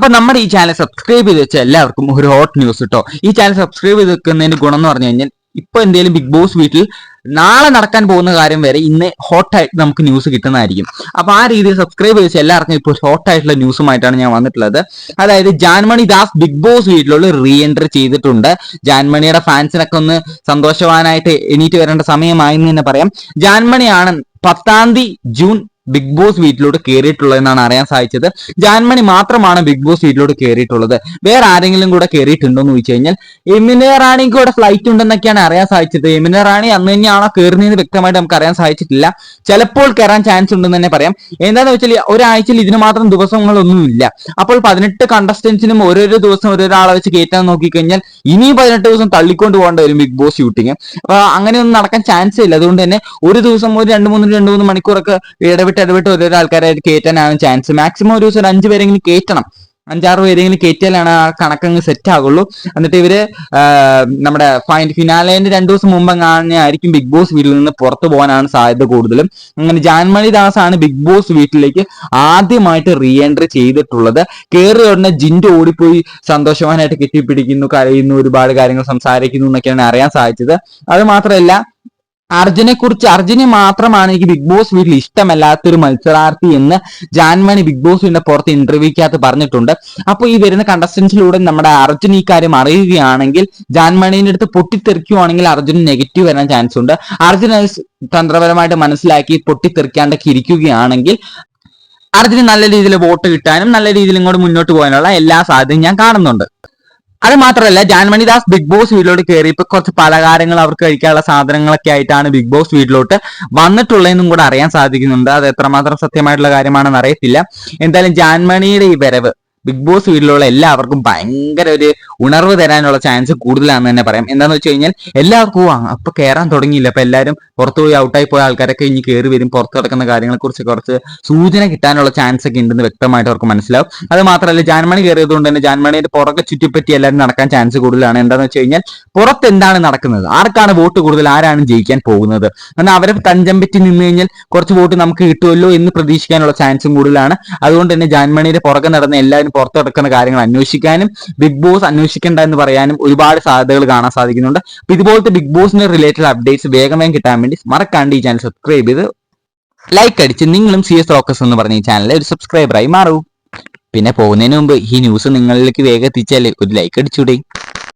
അപ്പൊ നമ്മുടെ ഈ ചാനൽ സബ്സ്ക്രൈബ് ചെയ്ത് വെച്ച എല്ലാവർക്കും ഒരു ഹോട്ട് ന്യൂസ് കിട്ടോ ഈ ചാനൽ സബ്സ്ക്രൈബ് ചെയ്ത് വെക്കുന്നതിന്റെ ഗുണം എന്ന് പറഞ്ഞു കഴിഞ്ഞാൽ ഇപ്പൊ എന്തെങ്കിലും ബിഗ് ബോസ് വീട്ടിൽ നാളെ നടക്കാൻ പോകുന്ന കാര്യം വരെ ഇന്ന് ഹോട്ടായിട്ട് നമുക്ക് ന്യൂസ് കിട്ടുന്നതായിരിക്കും. അപ്പൊ ആ രീതിയിൽ സബ്സ്ക്രൈബ് ചെയ്ത് എല്ലാവർക്കും ഇപ്പോൾ ഹോട്ടായിട്ടുള്ള ന്യൂസുമായിട്ടാണ് ഞാൻ വന്നിട്ടുള്ളത്. അതായത് ജാൻമണി ദാസ് ബിഗ് ബോസ് വീട്ടിലുള്ള റീ എൻട്രി ചെയ്തിട്ടുണ്ട്. ജാൻമണിയുടെ ഫാൻസിനൊക്കെ ഒന്ന് സന്തോഷവാനായിട്ട് എണീറ്റ് വരേണ്ട സമയമായി എന്ന് തന്നെ പറയാം. ജാൻമണിയാണ് പത്താം തീയതി ജൂൺ ബിഗ് ബോസ് വീട്ടിലോട്ട് കയറിയിട്ടുള്ളത് എന്നാണ് അറിയാൻ സാധിച്ചത്. ജാൻമണി മാത്രമാണ് ബിഗ് ബോസ് വീട്ടിലോട്ട് കയറിയിട്ടുള്ളത് വേറെ ആരെങ്കിലും കൂടെ കയറിയിട്ടുണ്ടോ എന്ന് ചോദിച്ചു കഴിഞ്ഞാൽ എമിന റാണിക്ക് കൂടെ ഫ്ലൈറ്റ് ഉണ്ടെന്നൊക്കെയാണ് അറിയാൻ സാധിച്ചത്. എമിന റാണി അന്ന് തന്നെയാണോ കയറുന്നതെന്ന് വ്യക്തമായിട്ട് നമുക്ക് അറിയാൻ സാധിച്ചിട്ടില്ല. ചിലപ്പോൾ കയറാൻ ചാൻസ് ഉണ്ടെന്ന് തന്നെ പറയാം. എന്താണെന്ന് വെച്ചാൽ ഒരാഴ്ചയിൽ ഇതിന് മാത്രം ദിവസങ്ങളൊന്നുമില്ല. അപ്പോൾ പതിനെട്ട് കണ്ടസ്റ്റൻസിനും ഓരോരോ ദിവസം ഓരോരാളെ വെച്ച് കയറ്റാൻ നോക്കിക്കഴിഞ്ഞാൽ ഇനി പതിനെട്ട് ദിവസം തള്ളിക്കൊണ്ട് പോകേണ്ട വരും ബിഗ് ബോസ് ഷൂട്ടിങ് അപ്പൊ അങ്ങനെയൊന്നും നടക്കാൻ ചാൻസ് ഇല്ല. അതുകൊണ്ട് തന്നെ ഒരു ദിവസം ഒരു രണ്ട് മൂന്ന് രണ്ട് മൂന്ന് മണിക്കൂറൊക്കെ ഇടവിട്ട് ഇടവിട്ട് ഓരോരോ ആൾക്കാരായിട്ട് കയറ്റാനാണ് ചാൻസ് മാക്സിമം ഒരു ദിവസം ഒരു അഞ്ച് പേരെങ്കിലും കയറ്റണം അഞ്ചാറ് പേരെങ്കിലും കയറ്റിയാലാണ് ആ കണക്കങ്ങ് സെറ്റ് ആകുള്ളൂ എന്നിട്ട് ഇവർ നമ്മുടെ ഫൈൻ ഫിനാലേന്റെ രണ്ടു ദിവസം മുമ്പ് ആയിരിക്കും ബിഗ് ബോസ് വീട്ടിൽ നിന്ന് പുറത്തു പോകാനാണ് സാധ്യത കൂടുതലും. അങ്ങനെ ജാൻമണി ദാസ് ആണ് ബിഗ് ബോസ് വീട്ടിലേക്ക് ആദ്യമായിട്ട് റീ എൻട്രി ചെയ്തിട്ടുള്ളത്. കയറി ഉടനെ ജിൻഡ് ഓടിപ്പോയി സന്തോഷവാനായിട്ട് കെട്ടിപ്പിടിക്കുന്നു കരയുന്നു ഒരുപാട് കാര്യങ്ങൾ സംസാരിക്കുന്നു എന്നൊക്കെയാണ് അറിയാൻ സാധിച്ചത്. അത് മാത്രമല്ല അർജുനെ കുറിച്ച് അർജുനെ മാത്രമാണ് എനിക്ക് ബിഗ് ബോസ് വീട്ടിൽ ഇഷ്ടമല്ലാത്തൊരു മത്സരാർത്ഥി എന്ന് ജാൻമണി ബിഗ് ബോസിന്റെ പുറത്ത് ഇന്റർവ്യൂക്കകത്ത് പറഞ്ഞിട്ടുണ്ട്. അപ്പോൾ ഈ വരുന്ന കണ്ടസ്റ്റൻസിലൂടെ നമ്മുടെ അർജുൻ ഈ കാര്യം അറിയുകയാണെങ്കിൽ ജാൻമണിന്റെ അടുത്ത് പൊട്ടിത്തെറിക്കുവാണെങ്കിൽ അർജുൻ നെഗറ്റീവ് വരാൻ ചാൻസ് ഉണ്ട്. അർജുൻ തന്ത്രപരമായിട്ട് മനസ്സിലാക്കി പൊട്ടിത്തെറിക്കാണ്ടൊക്കെ ഇരിക്കുകയാണെങ്കിൽ അർജുന് നല്ല രീതിയിൽ വോട്ട് കിട്ടാനും നല്ല രീതിയിൽ ഇങ്ങോട്ട് മുന്നോട്ട് പോകാനുള്ള എല്ലാ സാധ്യതയും ഞാൻ കാണുന്നുണ്ട്. അത് മാത്രമല്ല ജാൻമണിദാസ് ബിഗ് ബോസ് വീട്ടിലോട്ട് കയറിയപ്പോൾ കുറച്ച് പലഹാരങ്ങൾ അവർക്ക് കഴിക്കാനുള്ള സാധനങ്ങളൊക്കെ ആയിട്ടാണ് ബിഗ് ബോസ് വീട്ടിലോട്ട് വന്നിട്ടുള്ളതെന്നും കൂടെ അറിയാൻ സാധിക്കുന്നുണ്ട്. അത് എത്രമാത്രം സത്യമായിട്ടുള്ള കാര്യമാണെന്ന് അറിയത്തില്ല. എന്തായാലും ജാൻമണിയുടെ ഈ വരവ് ബിഗ് ബോസ് വീട്ടിലുള്ള എല്ലാവർക്കും ഭയങ്കര ഒരു ഉണർവ് തരാനുള്ള ചാൻസ് കൂടുതലാണെന്ന് തന്നെ പറയാം. എന്താന്ന് വെച്ച് കഴിഞ്ഞാൽ എല്ലാവർക്കും "ഓ, അപ്പൊ കയറാൻ തുടങ്ങിയില്ല? അപ്പൊ എല്ലാവരും പുറത്തുപോയി ഔട്ടായി പോയ ആൾക്കാരൊക്കെ ഇനി കയറി വരും. പുറത്ത് കിടക്കുന്ന കാര്യങ്ങളെ കുറിച്ച് കുറച്ച് സൂചന കിട്ടാനുള്ള ചാൻസ് ഒക്കെ ഉണ്ടെന്ന് വ്യക്തമായിട്ട് അവർക്ക് മനസ്സിലാവും. അത് മാത്രമല്ല ജാൻമണി കയറിയത് കൊണ്ട് തന്നെ ജാൻമണിയുടെ പുറകെ ചുറ്റിപ്പറ്റി എല്ലാവരും നടക്കാൻ ചാൻസ് കൂടുതലാണ്. എന്താന്ന് വെച്ച് കഴിഞ്ഞാൽ പുറത്ത് എന്താണ് നടക്കുന്നത്? ആർക്കാണ് വോട്ട് കൂടുതൽ? ആരാണ് ജയിക്കാൻ പോകുന്നത്? എന്നാൽ അവരെ തഞ്ചം പറ്റി നിന്ന് കഴിഞ്ഞാൽ കുറച്ച് വോട്ട് നമുക്ക് കിട്ടുമല്ലോ എന്ന് പ്രതീക്ഷിക്കാനുള്ള ചാൻസും കൂടുതലാണ്. അതുകൊണ്ട് തന്നെ ജാൻമണിയുടെ പുറകെ നടന്ന എല്ലാവരും പുറത്ത് കിടക്കുന്ന കാര്യങ്ങൾ അന്വേഷിക്കാനും ബിഗ് ബോസ് അന്വേഷിക്കേണ്ട എന്ന് പറയാനും ഒരുപാട് സാധ്യതകൾ കാണാൻ സാധിക്കുന്നുണ്ട്. അപ്പൊ ഇതുപോലത്തെ ബിഗ് ബോസിന്റെ റിലേറ്റഡ് അപ്ഡേറ്റ്സ് വേഗം വേഗം കിട്ടാൻ വേണ്ടി മറക്കാണ്ട് ഈ ചാനൽ സബ്സ്ക്രൈബ് ചെയ്ത് ലൈക്ക് അടിച്ച് നിങ്ങളും സി എസ് റോക്കസ് എന്ന് പറഞ്ഞ ഈ ചാനലിലെ ഒരു സബ്സ്ക്രൈബറായി മാറൂ. പിന്നെ പോകുന്നതിന് മുമ്പ് ഈ ന്യൂസ് നിങ്ങളിലേക്ക് വേഗം എത്തിച്ചാൽ ഒരു ലൈക്ക് അടിച്ചൂടെ.